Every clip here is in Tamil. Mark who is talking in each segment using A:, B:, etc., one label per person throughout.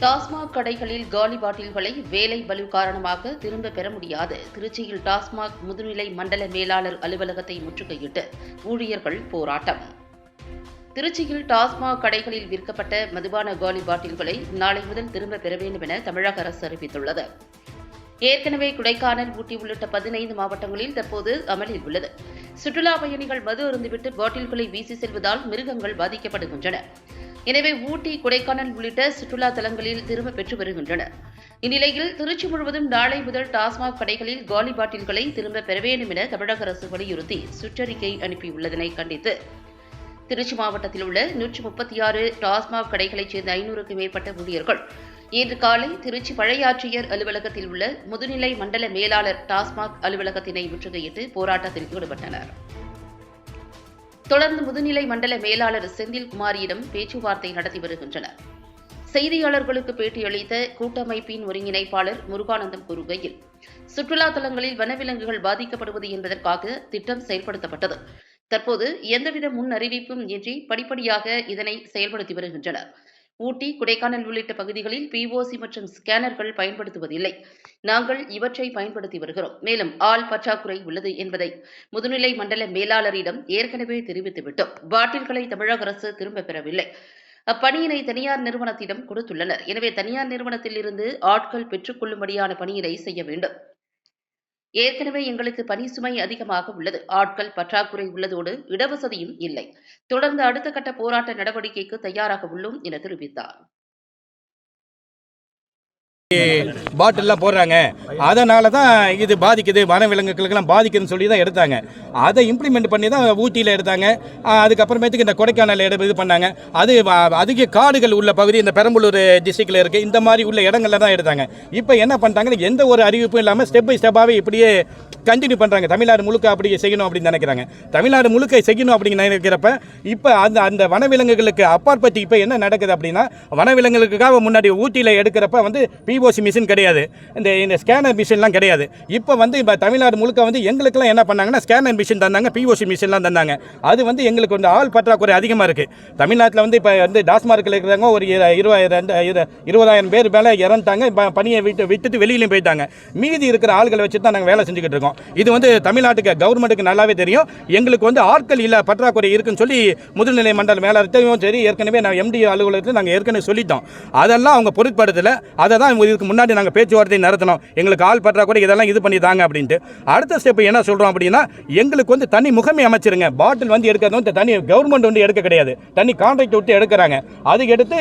A: டாஸ்மாக் கடைகளில் காலி பாட்டில்களை வேலை பலு காரணமாக திரும்ப பெற முடியாது. திருச்சியில் டாஸ்மாக் முதுநிலை மண்டல மேலாளர் அலுவலகத்தை முற்றுகையிட்டு ஊழியர்கள் போராட்டம். திருச்சியில் டாஸ்மாக் கடைகளில் விற்கப்பட்ட மதுபான காலி பாட்டில்களை நாளை முதல் திரும்ப பெற வேண்டும் என தமிழக அரசு அறிவித்துள்ளது. ஏற்கனவே கொடைக்கானல் ஊட்டி உள்ளிட்ட பதினைந்து மாவட்டங்களில் தற்போது அமலில் உள்ளது. சுற்றுலா பயணிகள் மது அருந்துவிட்டு பாட்டில்களை வீசி செல்வதால் மிருகங்கள் பாதிக்கப்படுகின்றன. எனவே ஊட்டி கொடைக்கானல் உள்ளிட்ட சுற்றுலா தலங்களில் திரும்ப பெற்று வருகின்றன. இந்நிலையில் திருச்சி முழுவதும் நாளை முதல் டாஸ்மாக் கடைகளில் காலி பாட்டில்களை திரும்ப பெற வேண்டும் என தமிழக அரசு வலியுறுத்தி சுற்றறிக்கை அனுப்பியுள்ளதனை கண்டித்து. திருச்சி மாவட்டத்தில் உள்ள நூற்றி முப்பத்தி ஆறு டாஸ்மாக் கடைகளைச் சேர்ந்த ஐநூறுக்கு மேற்பட்ட ஊழியர்கள் இன்று காலை திருச்சி பழையாட்சியர் அலுவலகத்தில் உள்ள முதுநிலை மண்டல மேலாளர் டாஸ்மாக் அலுவலகத்தினை முற்றுகையிட்டு போராட்டத்தில் ஈடுபட்டனர். தொடர்ந்து முதுநிலை மண்டல மேலாளர் செந்தில்குமாரியிடம் பேச்சுவார்த்தை நடத்தி வருகின்றனர். செய்தியாளர்களுக்கு பேட்டியளித்த கூட்டமைப்பின் ஒருங்கிணைப்பாளர் முருகானந்தம் கூறுகையில் சுற்றுலா தலங்களில் வனவிலங்குகள் பாதிக்கப்படுவது என்பதற்காக திட்டம் செயல்படுத்தப்பட்டது. தற்போது எந்தவித முன் அறிவிப்பும் இன்றி படிப்படியாக இதனை செயல்படுத்தி வருகின்றனர். ஊட்டி கொடைக்கானல் உள்ளிட்ட பகுதிகளில் பிஓசி மற்றும் ஸ்கேனர்கள் பயன்படுத்துவதில்லை. நாங்கள் இவற்றை பயன்படுத்தி வருகிறோம். மேலும் ஆள் பற்றாக்குறை உள்ளது என்பதை முதுநிலை மண்டல மேலாளரிடம் ஏற்கனவே தெரிவித்துவிட்டோம் பாட்டில்களை தமிழக அரசு திரும்பப் பெறவில்லை. அப்பணியினை தனியார் நிறுவனத்திடம் கொடுத்துள்ளனர். எனவே தனியார் நிறுவனத்தில் இருந்து ஆட்கள் பெற்றுக்கொள்ளும்படியான பணியினை செய்ய வேண்டும். ஏற்கனவே எங்களுக்கு பணி சுமை அதிகமாக உள்ளது. ஆட்கள் பற்றாக்குறை உள்ளதோடு இடவசதியும் இல்லை. தொடர்ந்து அடுத்த கட்ட போராட்ட நடவடிக்கைக்கு தயாராக உள்ளோம் என தெரிவித்தார்.
B: பாட்டில்லாம் போடுறாங்க. அதனால தான் இது பாதிக்குது வனவிலங்குகளுக்கெல்லாம் பாதிக்குதுன்னு சொல்லி தான் எடுத்தாங்க. அதை இம்ப்ளிமெண்ட் பண்ணி தான் ஊட்டியில் எடுத்தாங்க. அதுக்கப்புறமேட்டுக்கு இந்த கொடைக்கானல் எடு இது பண்ணாங்க. அது அதிக காடுகள் உள்ள பகுதி இந்த பெரம்பலூர் டிஸ்ட்ரிக்டில் இருக்குது இந்த மாதிரி உள்ள இடங்களில் தான் எடுத்தாங்க. இப்போ என்ன பண்ணிட்டாங்கன்னா எந்த ஒரு அறிவிப்பும் இல்லாமல் ஸ்டெப் பை ஸ்டெப்பாகவே இப்படியே கண்டினியூ பண்ணுறாங்க தமிழ்நாடு முழுக்க அப்படி செய்யணும் அப்படின்னு நினைக்கிறாங்க. தமிழ்நாடு முழுக்க செய்யணும் அப்படின்னு நினைக்கிறப்ப இப்போ அந்த அந்த வனவிலங்குகளுக்கு அப்பாற்பட்டு இப்போ என்ன நடக்குது அப்படின்னா வனவிலங்குகளுக்காக முன்னாடி ஊட்டியில் எடுக்கிறப்ப வந்து பிஓசி மிஷின் கிடையாது. இந்த இந்த ஸ்கேனர் மிஷின்லாம் கிடையாது. இப்போ வந்து இப்போ தமிழ்நாடு முழுக்க வந்து எங்களுக்கெல்லாம் என்ன பண்ணாங்கன்னா ஸ்கேனர் மிஷின் தந்தாங்க பிஓசி மிஷின்லாம் தந்தாங்க. அது வந்து எங்களுக்கு வந்து ஆள் பற்றாக்குறை அதிகமாக இருக்குது தமிழ்நாட்டில் வந்து இப்போ வந்து டாஸ்மார்க்கில் இருக்கிறவங்க ஒரு இரு- இருபதாயிரம் இரு- இருபதாயிரம் பேர் மேலே இறந்துட்டாங்க. ப- பணியை விட்டு விட்டுட்டு வெளியிலையும் போயிட்டாங்க. மீதி இருக்கிற ஆள்களை வச்சு தான் நாங்கள் வேலை செஞ்சுக்கிட்டு இருக்கோம். இது வந்து தமிழ்நாட்டுக்கு கவர்மெண்ட்டுக்கு நல்லாவே தெரியும். எங்களுக்கு வந்து ஆட்கள் இல்லை பற்றாக்குறை இருக்குன்னு சொல்லி முதுநிலை மண்டல மேலாளர்த்தையும் சரி ஏற்கனவே நான் எம்டி அலுவலகத்தில் நாங்கள் ஏற்கனவே சொல்லிட்டோம். அதெல்லாம் அவங்க பொருட்படுத்தல. அதை தான் இதுக்கு முன்னாடி நாங்கள் பேச்சுவார்த்தை நடத்தினோம். எங்களுக்கு ஆள் பற்றாக்குறை இதெல்லாம் இது பண்ணி தாங்க அப்படின்ட்டு. அடுத்த ஸ்டெப் என்ன சொல்கிறோம் அப்படின்னா எங்களுக்கு வந்து தனி முகமை அமைச்சிருங்க. பாட்டில் வந்து எடுக்கிறது வந்து தனி கவர்மெண்ட் வந்து எடுக்க கிடையாது. தனி கான்ட்ராக்ட் விட்டு எடுக்கிறாங்க. அதுக்கு எடுத்து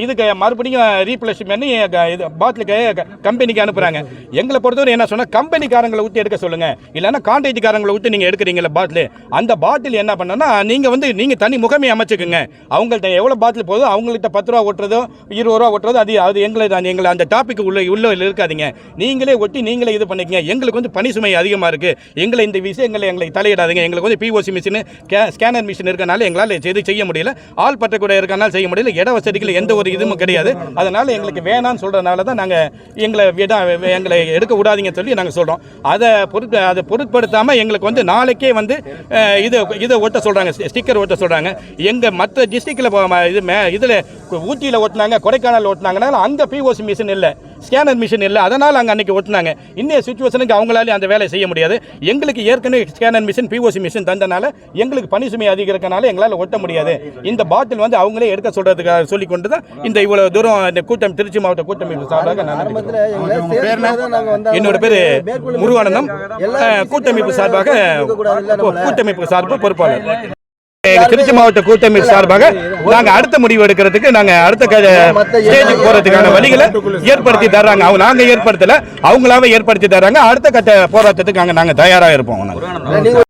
B: இதுக்கு மறுபடியும் ரீப்ளேஸ் பண்ணி க- இது பாட்டிலுக்கு கம்பெனிக்கு அனுப்புகிறாங்க எங்களை பொறுத்தவரை என்ன சொன்னால் கம்பெனிக்காரங்களை ஊற்றி எடுக்க சொல்லுங்கள் இல்லைன்னா கான்ட்ராக்ட்காரங்களை ஊற்றி நீங்கள் எடுக்கிறீங்களா பாட்டில் அந்த பாட்டில் என்ன பண்ணோன்னா நீங்கள் வந்து நீங்கள் தனி முகமே அமைச்சுக்குங்க. அவங்கள்ட்ட எவ்வளோ பாட்டில் போதும் அவங்கள்ட்ட பத்து ரூபா ஓட்டுறதோ இருபது ரூபா ஓட்டுறதோ அது அது எங்களை தான். எங்களை அந்த டாபிக் உள்ள உள்ள இருக்காதீங்க. நீங்களே ஒட்டி நீங்களே இது பண்ணிக்கங்க. எங்களுக்கு வந்து பணி சுமை அதிகமாக இருக்குது எங்களை இந்த விஷயங்களை எங்களை தலையிடாதுங்க. எங்களுக்கு வந்து பிஓசி மிஷின் ஸ்கேனர் மிஷின் இருக்கனால எங்களால் எது செய்ய முடியல. ஆள் பற்றக்கூட இருக்கனால செய்ய முடியல. இட வசதி வசதிகள் எந்த ஒரு இதுவும் கிடையாது. அதனால் எங்களுக்கு வேணாம்னு சொல்கிறனால தான் நாங்கள் எங்களை விட எங்களை எடுக்க விடாதீங்கன்னு சொல்லி நாங்கள் சொல்கிறோம் அதை பொருட் அதை பொருட்படுத்தாமல் எங்களுக்கு வந்து நாளைக்கே வந்து இதை இது இதை ஒட்ட சொல்கிறாங்க ஸ்டிக்கர் ஒட்ட சொல்கிறாங்க எங்கள் மற்ற டிஸ்ட்ரிக்டில் இது மே இதில் ஊட்டியில் ஓட்டினாங்க கொடைக்கானல் ஓட்டினாங்கன்னா அங்கே பிஓசி மிஷின் இல்லை. ஸ்கேனர் மிஷின் இல்லை. அதனால் அங்கே அன்றைக்கி ஒட்டினாங்க. இன்னைய சுச்சுவேஷனுக்கு அவங்களாலே அந்த வேலையை செய்ய முடியாது. எங்களுக்கு ஏற்கனவே ஸ்கேனர் மிஷின் பிஓசி மிஷின் தந்தனால எங்களுக்கு பணி சுமை அதிகம் இருக்கனால எங்களால் ஒட்ட முடியாது. இந்த பாட்டில் வந்து அவங்களே எடுக்க சொல்கிறதுக்காக சொல்லி கொண்டு தான் இந்த இவ்வளோ தூரம் இந்த கூட்டம் திருச்சி மாவட்ட கூட்டமைப்பு சார்பாக நான். என்னோட பேரு முருகானந்தம். கூட்டமைப்பு சார்பாக. கூட்டமைப்பு சார்பு பொறுப்பாளர். திருச்சி மாவட்ட கூட்டமைப்பு சார்பாக நாங்க அடுத்த முடிவு எடுக்கிறதுக்கு நாங்க அடுத்த ஸ்டேஜுக்கு போறதுக்கான வழிகளை ஏற்படுத்தி தர்றாங்க. அவங்க நாங்க ஏற்படுத்தல. அவங்களாவே ஏற்படுத்தி தர்றாங்க. அடுத்த கட்ட போராட்டத்துக்கு நாங்க நாங்க தயாரா இருப்போம்.